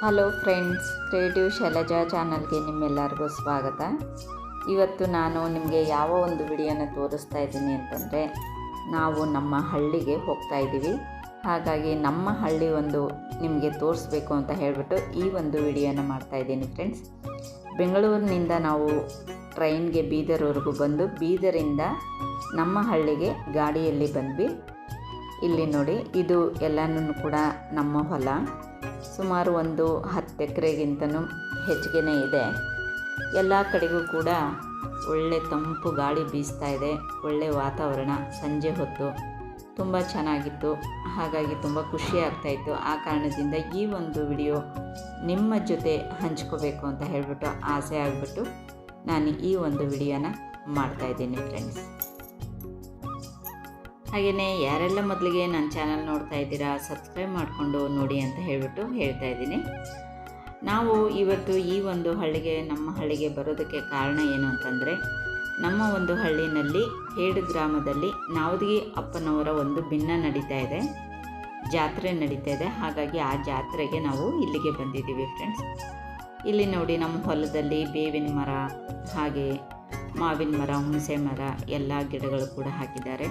Hello friends, creative Shailaja ಚಾನಲ್ಗೆ ನಿಮ್ಮೆಲ್ಲರಿಗೂ ಸ್ವಾಗತ. ಇವತ್ತು ನಾನು ನಿಮಗೆ ಯಾವ ಒಂದು ವಿಡಿಯೋನ ತೋರಿಸ್ತಾ ಇದ್ದೀನಿ ಅಂತಂದರೆ, ನಾವು ನಮ್ಮ ಹಳ್ಳಿಗೆ ಹೋಗ್ತಾ ಇದ್ದೀವಿ. ಹಾಗಾಗಿ ನಮ್ಮ ಹಳ್ಳಿ ಒಂದು ನಿಮಗೆ ತೋರಿಸ್ಬೇಕು ಅಂತ ಹೇಳಿಬಿಟ್ಟು ಈ ಒಂದು ವಿಡಿಯೋನ ಮಾಡ್ತಾ ಇದ್ದೀನಿ ಫ್ರೆಂಡ್ಸ್. ಬೆಂಗಳೂರಿನಿಂದ ನಾವು ಟ್ರೈನ್ಗೆ ಬೀದರ್ವರೆಗೂ ಬಂದು ಬೀದರಿಂದ ನಮ್ಮ ಹಳ್ಳಿಗೆ ಗಾಡಿಯಲ್ಲಿ ಬಂದ್ವಿ. ಇಲ್ಲಿ ನೋಡಿ, ಇದು ಎಲ್ಲನೂ ಕೂಡ ನಮ್ಮ ಹೊಲ. ಸುಮಾರು ಒಂದು ಹತ್ತು ಎಕರೆಗಿಂತನೂ ಹೆಚ್ಚಿಗೆ ಇದೆ. ಎಲ್ಲ ಕಡೆಗೂ ಕೂಡ ಒಳ್ಳೆ ತಂಪು ಗಾಳಿ ಬೀಸ್ತಾ ಇದೆ. ಒಳ್ಳೆ ವಾತಾವರಣ ಸಂಜೆ ಹೊತ್ತು ತುಂಬ ಚೆನ್ನಾಗಿತ್ತು. ಹಾಗಾಗಿ ತುಂಬ ಖುಷಿ ಆಗ್ತಾಯಿತ್ತು ಆ ಕಾರಣದಿಂದ ಈ ಒಂದು ವಿಡಿಯೋ ನಿಮ್ಮ ಜೊತೆ ಹಂಚ್ಕೋಬೇಕು ಅಂತ ಹೇಳಿಬಿಟ್ಟು ಆಸೆ ಆಗಿಬಿಟ್ಟು ನಾನು ಈ ಒಂದು ವಿಡಿಯೋನ ಮಾಡ್ತಾಯಿದ್ದೀನಿ ಫ್ರೆಂಡ್ಸ್ ಹಾಗೆಯೇ ಯಾರೆಲ್ಲ ಮೊದಲಿಗೆ ನನ್ನ ಚಾನಲ್ ನೋಡ್ತಾ ಇದ್ದೀರಾ, ಸಬ್ಸ್ಕ್ರೈಬ್ ಮಾಡಿಕೊಂಡು ನೋಡಿ ಅಂತ ಹೇಳಿಬಿಟ್ಟು ಹೇಳ್ತಾ ಇದ್ದೀನಿ. ನಾವು ಇವತ್ತು ಈ ಒಂದು ಹಳ್ಳಿಗೆ, ನಮ್ಮ ಹಳ್ಳಿಗೆ ಬರೋದಕ್ಕೆ ಕಾರಣ ಏನು ಅಂತಂದರೆ, ನಮ್ಮ ಒಂದು ಹಳ್ಳಿನಲ್ಲಿ ಹೇಡು ಗ್ರಾಮದಲ್ಲಿ ನಾವದಿಗೆ ಅಪ್ಪನವರ ಒಂದು ಭಿನ್ನ ನಡೀತಾ ಇದೆ, ಜಾತ್ರೆ ನಡೀತಾ ಇದೆ. ಹಾಗಾಗಿ ಆ ಜಾತ್ರೆಗೆ ನಾವು ಇಲ್ಲಿಗೆ ಬಂದಿದ್ದೀವಿ ಫ್ರೆಂಡ್ಸ್ ಇಲ್ಲಿ ನೋಡಿ ನಮ್ಮ ಹೊಲದಲ್ಲಿ ಬೇವಿನ ಮರ, ಹಾಗೆ ಮಾವಿನ ಮರ, ಹುಣಸೆ ಮರ, ಎಲ್ಲ ಗಿಡಗಳು ಕೂಡ ಹಾಕಿದ್ದಾರೆ.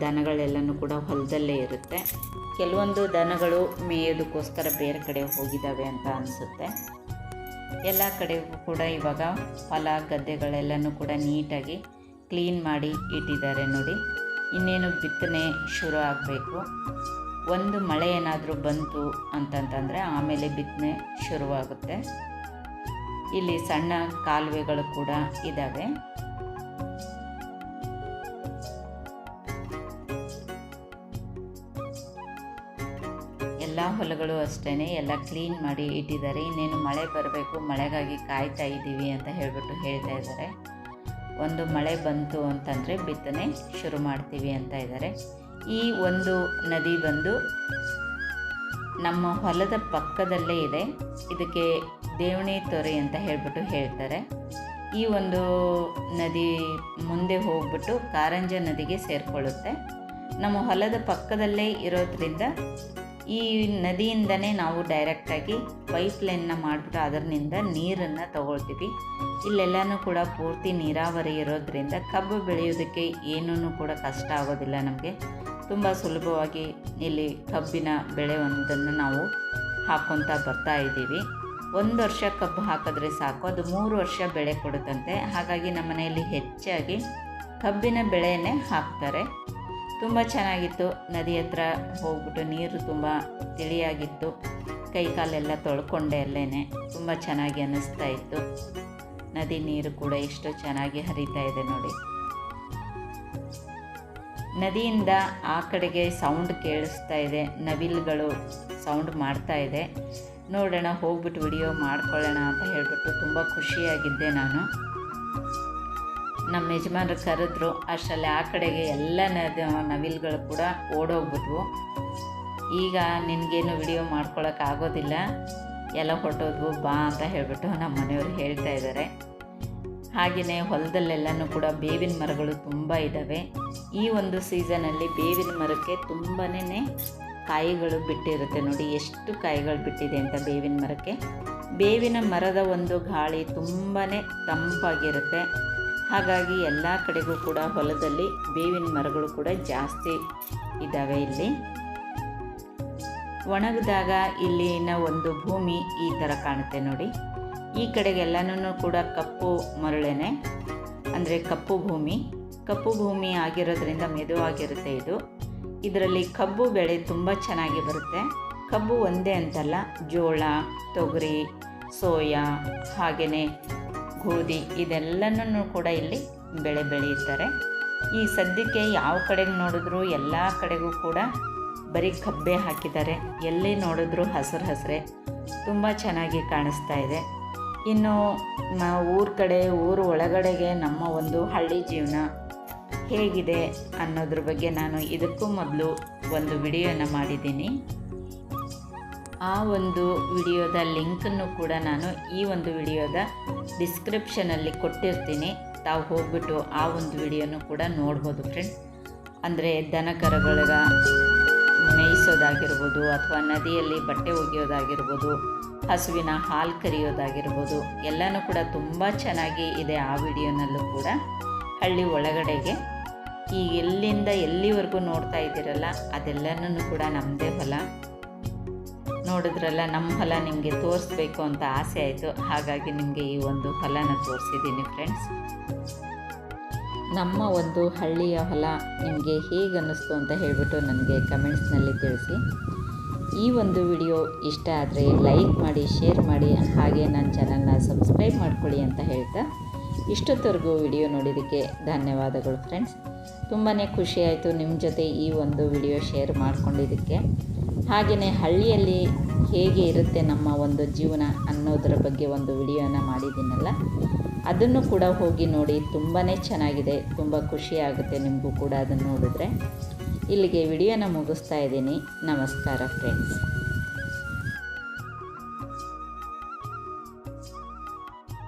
ದನಗಳೆಲ್ಲನೂ ಕೂಡ ಹೊಲದಲ್ಲೇ ಇರುತ್ತೆ. ಕೆಲವೊಂದು ದನಗಳು ಮೇಯೋದಕ್ಕೋಸ್ಕರ ಬೇರೆ ಕಡೆ ಹೋಗಿದ್ದಾವೆ ಅಂತ ಅನಿಸುತ್ತೆ. ಎಲ್ಲ ಕಡೆಗೂ ಕೂಡ ಇವಾಗ ಹೊಲ, ಗದ್ದೆಗಳೆಲ್ಲನೂ ಕೂಡ ನೀಟಾಗಿ ಕ್ಲೀನ್ ಮಾಡಿ ಇಟ್ಟಿದ್ದಾರೆ ನೋಡಿ. ಇನ್ನೇನು ಬಿತ್ತನೆ ಶುರು ಆಗಬೇಕು. ಒಂದು ಮಳೆ ಏನಾದರೂ ಬಂತು ಅಂತಂತಂದರೆ ಆಮೇಲೆ ಬಿತ್ತನೆ ಶುರುವಾಗುತ್ತೆ. ಇಲ್ಲಿ ಸಣ್ಣ ಕಾಲುವೆಗಳು ಕೂಡ ಇದ್ದಾವೆ. ಎಲ್ಲ ಹೊಲಗಳು ಅಷ್ಟೇ ಎಲ್ಲ ಕ್ಲೀನ್ ಮಾಡಿ ಇಟ್ಟಿದ್ದಾರೆ. ಇನ್ನೇನು ಮಳೆ ಬರಬೇಕು, ಮಳೆಗಾಗಿ ಕಾಯ್ತಾ ಇದ್ದೀವಿ ಅಂತ ಹೇಳಿಬಿಟ್ಟು ಹೇಳ್ತಾ ಇದ್ದಾರೆ. ಒಂದು ಮಳೆ ಬಂತು ಅಂತಂದರೆ ಬಿತ್ತನೆ ಶುರು ಮಾಡ್ತೀವಿ ಅಂತ ಇದ್ದಾರೆ. ಈ ಒಂದು ನದಿ ಬಂದು ನಮ್ಮ ಹೊಲದ ಪಕ್ಕದಲ್ಲೇ ಇದೆ. ಇದಕ್ಕೆ ದೇವಣಿ ತೊರೆ ಅಂತ ಹೇಳಿಬಿಟ್ಟು ಹೇಳ್ತಾರೆ. ಈ ಒಂದು ನದಿ ಮುಂದೆ ಹೋಗ್ಬಿಟ್ಟು ಕಾರಂಜ ನದಿಗೆ ಸೇರಿಕೊಳ್ಳುತ್ತೆ. ನಮ್ಮ ಹೊಲದ ಪಕ್ಕದಲ್ಲೇ ಇರೋದ್ರಿಂದ ಈ ನದಿಯಿಂದನೇ ನಾವು ಡೈರೆಕ್ಟಾಗಿ ಪೈಪ್ ಲೈನ್ನ ಮಾಡಿಬಿಟ್ಟು ಅದರಿಂದ ನೀರನ್ನು ತಗೊಳ್ತೀವಿ. ಇಲ್ಲೆಲ್ಲನೂ ಕೂಡ ಪೂರ್ತಿ ನೀರಾವರಿ ಇರೋದ್ರಿಂದ ಕಬ್ಬು ಬೆಳೆಯೋದಕ್ಕೆ ಏನೂ ಕೂಡ ಕಷ್ಟ ಆಗೋದಿಲ್ಲ ನಮಗೆ. ತುಂಬ ಸುಲಭವಾಗಿ ಇಲ್ಲಿ ಕಬ್ಬಿನ ಬೆಳೆ ಒಂದನ್ನು ನಾವು ಹಾಕ್ಕೊತಾ ಬರ್ತಾ ಇದ್ದೀವಿ. ಒಂದು ವರ್ಷ ಕಬ್ಬು ಹಾಕಿದ್ರೆ ಸಾಕು, ಅದು ಮೂರು ವರ್ಷ ಬೆಳೆ ಕೊಡುತ್ತಂತೆ. ಹಾಗಾಗಿ ನಮ್ಮ ಮನೆಯಲ್ಲಿ ಹೆಚ್ಚಾಗಿ ಕಬ್ಬಿನ ಬೆಳೆಯನ್ನೇ ಹಾಕ್ತಾರೆ. ತುಂಬ ಚೆನ್ನಾಗಿತ್ತು. ನದಿ ಹತ್ರ ಹೋಗ್ಬಿಟ್ಟು ನೀರು ತುಂಬ ತಿಳಿಯಾಗಿತ್ತು. ಕೈ ಕಾಲೆಲ್ಲ ತೊಳ್ಕೊಂಡೆ ಅಲ್ಲೇ ತುಂಬ ಚೆನ್ನಾಗಿ ಅನ್ನಿಸ್ತಾ ಇತ್ತು. ನದಿ ನೀರು ಕೂಡ ಎಷ್ಟು ಚೆನ್ನಾಗಿ ಹರಿತಾ ಇದೆ ನೋಡಿ. ನದಿಯಿಂದ ಆ ಕಡೆಗೆ ಸೌಂಡ್ ಕೇಳಿಸ್ತಾ ಇದೆ. ನವಿಲುಗಳು ಸೌಂಡ್ ಮಾಡ್ತಾ ಇದೆ. ನೋಡೋಣ, ಹೋಗ್ಬಿಟ್ಟು ವಿಡಿಯೋ ಮಾಡ್ಕೊಳ್ಳೋಣ ಅಂತ ಹೇಳಿಬಿಟ್ಟು ತುಂಬ ಖುಷಿಯಾಗಿದ್ದೆ ನಾನು. ನಮ್ಮ ಯಜಮಾನರು ಕರೆದ್ರು ಅಷ್ಟರಲ್ಲಿ ಆ ಕಡೆಗೆ ಎಲ್ಲ ನದಿ, ನವಿಲುಗಳು ಕೂಡ ಓಡೋಗ್ಬಿಟ್ವು. ಈಗ ನಿನಗೇನು ವಿಡಿಯೋ ಮಾಡ್ಕೊಳಕ್ಕಾಗೋದಿಲ್ಲ ಎಲ್ಲ ಹೊಟ್ಟೋದ್ವು ಬಾ ಅಂತ ಹೇಳಿಬಿಟ್ಟು ನಮ್ಮ ಮನೆಯವರು ಹೇಳ್ತಾ ಇದ್ದಾರೆ ಹಾಗೆಯೇ ಹೊಲದಲ್ಲೆಲ್ಲನೂ ಕೂಡ ಬೇವಿನ ಮರಗಳು ತುಂಬ ಇದ್ದಾವೆ ಈ ಒಂದು ಸೀಸನಲ್ಲಿ ಬೇವಿನ ಮರಕ್ಕೆ ತುಂಬಾ ಕಾಯಿಗಳು ಬಿಟ್ಟಿರುತ್ತೆ ನೋಡಿ, ಎಷ್ಟು ಕಾಯಿಗಳು ಬಿಟ್ಟಿದೆ ಅಂತ ಬೇವಿನ ಮರಕ್ಕೆ. ಬೇವಿನ ಮರದ ಒಂದು ಗಾಳಿ ತುಂಬಾ ತಂಪಾಗಿರುತ್ತೆ. ಹಾಗಾಗಿ ಎಲ್ಲ ಕಡೆಗೂ ಕೂಡ ಹೊಲದಲ್ಲಿ ಬೇವಿನ ಮರಗಳು ಕೂಡ ಜಾಸ್ತಿ ಇದ್ದಾವೆ ಇಲ್ಲಿ. ಒಣಗಿದಾಗ ಇಲ್ಲಿನ ಒಂದು ಭೂಮಿ ಈ ಥರ ಕಾಣುತ್ತೆ ನೋಡಿ. ಈ ಕಡೆಗೆಲ್ಲನೂ ಕೂಡ ಕಪ್ಪು ಮರಳೆನೆ, ಅಂದರೆ ಕಪ್ಪು ಭೂಮಿ. ಕಪ್ಪು ಭೂಮಿ ಆಗಿರೋದ್ರಿಂದ ಮೆದುವಾಗಿರುತ್ತೆ ಇದು. ಇದರಲ್ಲಿ ಕಬ್ಬು ಬೆಳೆ ತುಂಬ ಚೆನ್ನಾಗಿ ಬರುತ್ತೆ. ಕಬ್ಬು ಒಂದೇ ಅಂತಲ್ಲ, ಜೋಳ, ತೊಗರಿ, ಸೋಯಾ ಹಾಗೆಯೇ ಗೋಧಿ ಇದೆಲ್ಲನೂ ಕೂಡ ಇಲ್ಲಿ ಬೆಳೆ ಬೆಳೆಯುತ್ತಾರೆ. ಈ ಸದ್ಯಕ್ಕೆ ಯಾವ ಕಡೆಗೆ ನೋಡಿದ್ರೂ ಎಲ್ಲ ಕಡೆಗೂ ಕೂಡ ಬರೀ ಕಬ್ಬೆ ಹಾಕಿದ್ದಾರೆ. ಎಲ್ಲಿ ನೋಡಿದ್ರೂ ಹಸಿರು ಹಸಿರೆ. ತುಂಬ ಚೆನ್ನಾಗಿ ಕಾಣಿಸ್ತಾ ಇದೆ. ಇನ್ನು ಊರ ಕಡೆ, ಊರು ಒಳಗಡೆಗೆ ನಮ್ಮ ಒಂದು ಹಳ್ಳಿ ಜೀವನ ಹೇಗಿದೆ ಅನ್ನೋದ್ರ ಬಗ್ಗೆ ನಾನು ಇದಕ್ಕೂ ಮೊದಲು ಒಂದು ವಿಡಿಯೋನ ಮಾಡಿದ್ದೀನಿ. ಆ ಒಂದು ವಿಡಿಯೋದ ಲಿಂಕನ್ನು ಕೂಡ ನಾನು ಈ ಒಂದು ವಿಡಿಯೋದ ಡಿಸ್ಕ್ರಿಪ್ಷನಲ್ಲಿ ಕೊಟ್ಟಿರ್ತೀನಿ. ತಾವು ಹೋಗ್ಬಿಟ್ಟು ಆ ಒಂದು ವಿಡಿಯೋನು ಕೂಡ ನೋಡ್ಬೋದು ಫ್ರೆಂಡ್ ಅಂದರೆ ದನ ಕರುಗಳ ಮೇಯಿಸೋದಾಗಿರ್ಬೋದು ಅಥವಾ ನದಿಯಲ್ಲಿ ಬಟ್ಟೆ ಒಗೆಯೋದಾಗಿರ್ಬೋದು, ಹಸುವಿನ ಹಾಲು ಕರಿಯೋದಾಗಿರ್ಬೋದು, ಎಲ್ಲನೂ ಕೂಡ ತುಂಬ ಚೆನ್ನಾಗಿ ಇದೆ ಆ ವಿಡಿಯೋನಲ್ಲೂ ಕೂಡ. ಹಳ್ಳಿ ಒಳಗಡೆಗೆ ಈ ಎಲ್ಲಿಂದ ಎಲ್ಲಿವರೆಗೂ ನೋಡ್ತಾ ಇದ್ದೀರಲ್ಲ ಅದೆಲ್ಲನೂ ಕೂಡ ನಮ್ಮದೇ ಹೊಲ. ನೋಡಿದ್ರಲ್ಲ, ನಮ್ಮ ಹೊಲ ನಿಮಗೆ ತೋರಿಸ್ಬೇಕು ಅಂತ ಆಸೆ ಆಯಿತು. ಹಾಗಾಗಿ ನಿಮಗೆ ಈ ಒಂದು ಹೊಲನ ತೋರಿಸಿದ್ದೀನಿ ಫ್ರೆಂಡ್ಸ್ ನಮ್ಮ ಒಂದು ಹಳ್ಳಿಯ ಹೊಲ ನಿಮಗೆ ಹೇಗೆ ಅನ್ನಿಸ್ತು ಅಂತ ಹೇಳಿಬಿಟ್ಟು ನನಗೆ ಕಮೆಂಟ್ಸ್ನಲ್ಲಿ ತಿಳಿಸಿ. ಈ ಒಂದು ವಿಡಿಯೋ ಇಷ್ಟ ಆದರೆ ಲೈಕ್ ಮಾಡಿ ಶೇರ್ ಮಾಡಿ, ಹಾಗೆ ನನ್ನ ಚಾನಲ್ನ ಸಬ್ಸ್ಕ್ರೈಬ್ ಮಾಡ್ಕೊಳ್ಳಿ ಅಂತ ಹೇಳ್ತಾ ಇಷ್ಟೊತ್ತವರೆಗೂ ವಿಡಿಯೋ ನೋಡಿದ್ದಕ್ಕೆ ಧನ್ಯವಾದಗಳು ಫ್ರೆಂಡ್ಸ್ ತುಂಬಾ ಖುಷಿಯಾಯಿತು ನಿಮ್ಮ ಜೊತೆ ಈ ಒಂದು ವಿಡಿಯೋ ಶೇರ್ ಮಾಡ್ಕೊಂಡಿದ್ದಕ್ಕೆ. ಹಾಗೆಯೇ ಹಳ್ಳಿಯಲ್ಲಿ ಹೇಗೆ ಇರುತ್ತೆ ನಮ್ಮ ಒಂದು ಜೀವನ ಅನ್ನೋದರ ಬಗ್ಗೆ ಒಂದು ವಿಡಿಯೋನ ಮಾಡಿದ್ದೀನಲ್ಲ, ಅದನ್ನು ಕೂಡ ಹೋಗಿ ನೋಡಿ ತುಂಬಾ ಚೆನ್ನಾಗಿದೆ, ತುಂಬ ಖುಷಿ ಆಗುತ್ತೆ ನಿಮಗೂ ಕೂಡ ಅದನ್ನು ನೋಡಿದ್ರೆ. ಇಲ್ಲಿಗೆ ವಿಡಿಯೋನ ಮುಗಿಸ್ತಾ ಇದ್ದೀನಿ. ನಮಸ್ಕಾರ ಫ್ರೆಂಡ್ಸ್